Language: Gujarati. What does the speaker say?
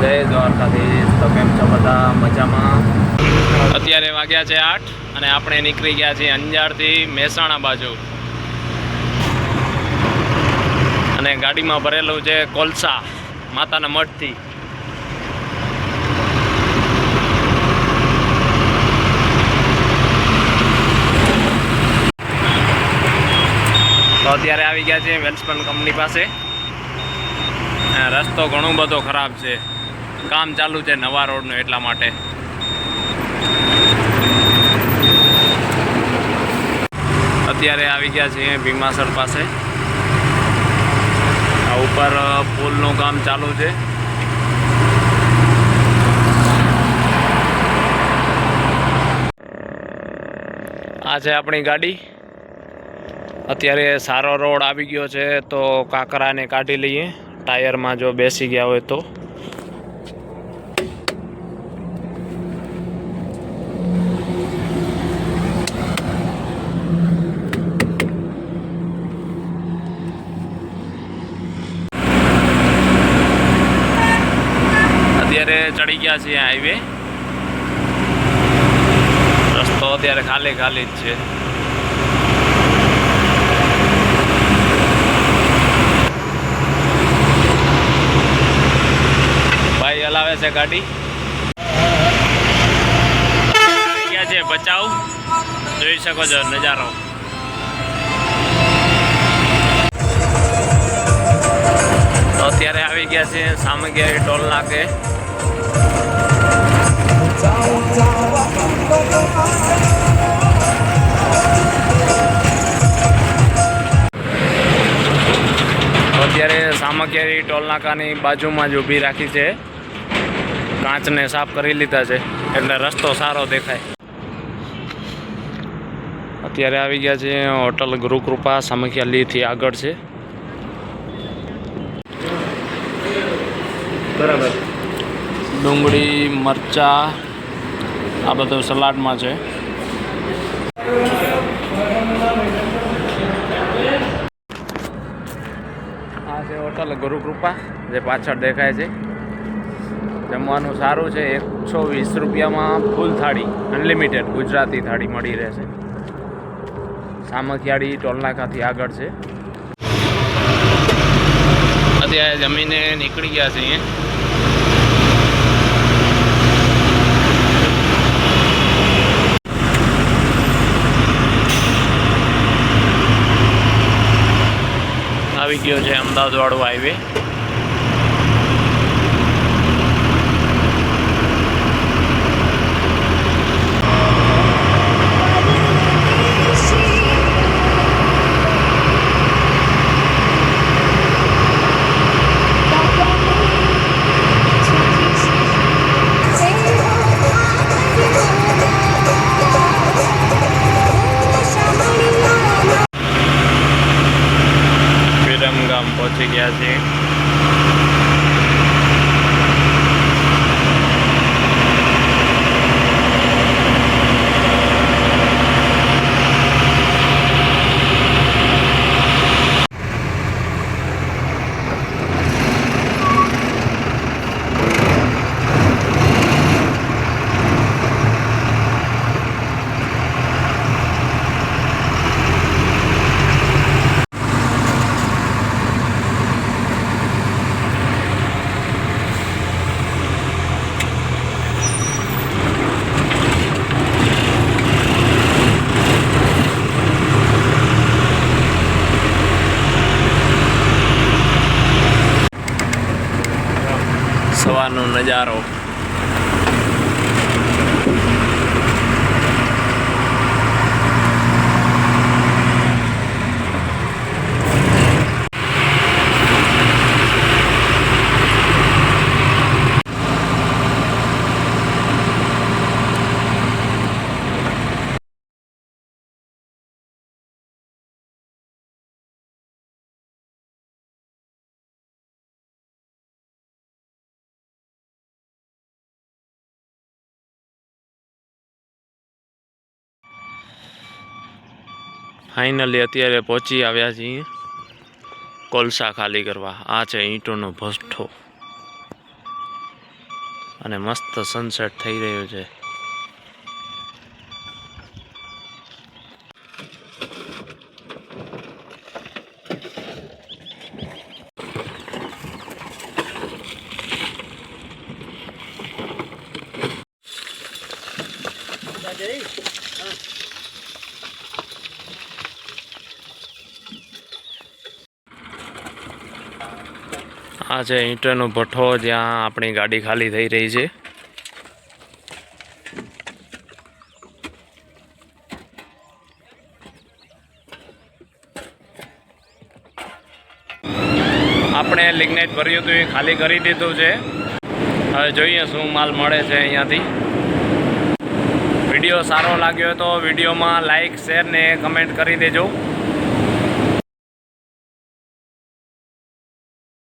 જય દ્વારકાધીશ. તો કેમ છો બધા? મજામાં? અત્યારે વાગ્યા છે આઠ અને આપણે નીકળી ગયા છીએ અંજારથી મહેસાણા બાજુ. અને ગાડીમાં ભરેલું છે કોલસા, માતાના મઠથી. તો અત્યારે આવી ગયા છે વેલ્સપન કંપની પાસે. રસ્તો ઘણો બધો ખરાબ છે. કામ ચાલુ છે નવા રોડનું એટલા માટે. અત્યારે આવી ગયા છીએ ભીમાસર પાસે. આ ઉપર પુલનું કામ ચાલુ છે. આ છે આપણી ગાડી. અત્યારે સારો રોડ આવી ગયો છે તો કાંકરાને કાઢી લઈએ. ટાયરમાં જો બેસી ગયા હોય તો અત્યારે ચડી ગયા છીએ હાઈવે રસ્તો અત્યારે ખાલી ખાલી જ છે. ભાઈ હલાવે છે ગાડી. ક્યાં છે, બચાવ. જોઈ શકો છો નજારો. અત્યારે આવી ગયા છે સામગ્રી ટોલ નાકે. અત્યારે સામગ્રી ટોલ નાકાની બાજુમાં જ ઊભી રાખી છે. કાચને સાફ કરી લીધા છે, એટલે રસ્તો સારો દેખાય. અત્યારે આવી ગયા છે હોટલ ગુરુકૃપા સામખિયાલીથી આગળ છે. બરાબર. ડુંગળી, મરચા, આ બધું સલાડમાં છે. આ છે હોટલ ગુરુકૃપા, જે પાછળ દેખાય છે. જમવાનું સારું છે, એકસો વીસ રૂપિયામાં ફૂલ થાળી, અનલિમિટેડ ગુજરાતી થાળી મળી રહેશે. સામખિયાળી, ટોલનાકાથી આગળ છે. અત્યારે જમીને નીકળી ગયા છે અહીંયા આવી ગયો છે અમદાવાદવાળો હાઈવે વિરમગામ પહોંચી ગયા છે સવારનો નજારો. ફાઇનલી અત્યારે પહોંચી આવ્યા છીએ કોલસા ખાલી કરવા. આ છે ઈંટોનો ભઠ્ઠો. અને મસ્ત સનસેટ થઈ રહ્યું છે. આ છે ઈંટનો ભઠ્ઠો, જ્યાં આપણી ગાડી ખાલી થઈ રહી છે. આપણે લિગ્નાઇટ ભર્યું હતું એ ખાલી કરી દીધું છે. હવે જોઈએ શું માલ મળે છે અહીંયાથી. વીડિયો સારો લાગ્યો તો વિડીયોમાં લાઈક, શેર ને કમેન્ટ કરી દેજો.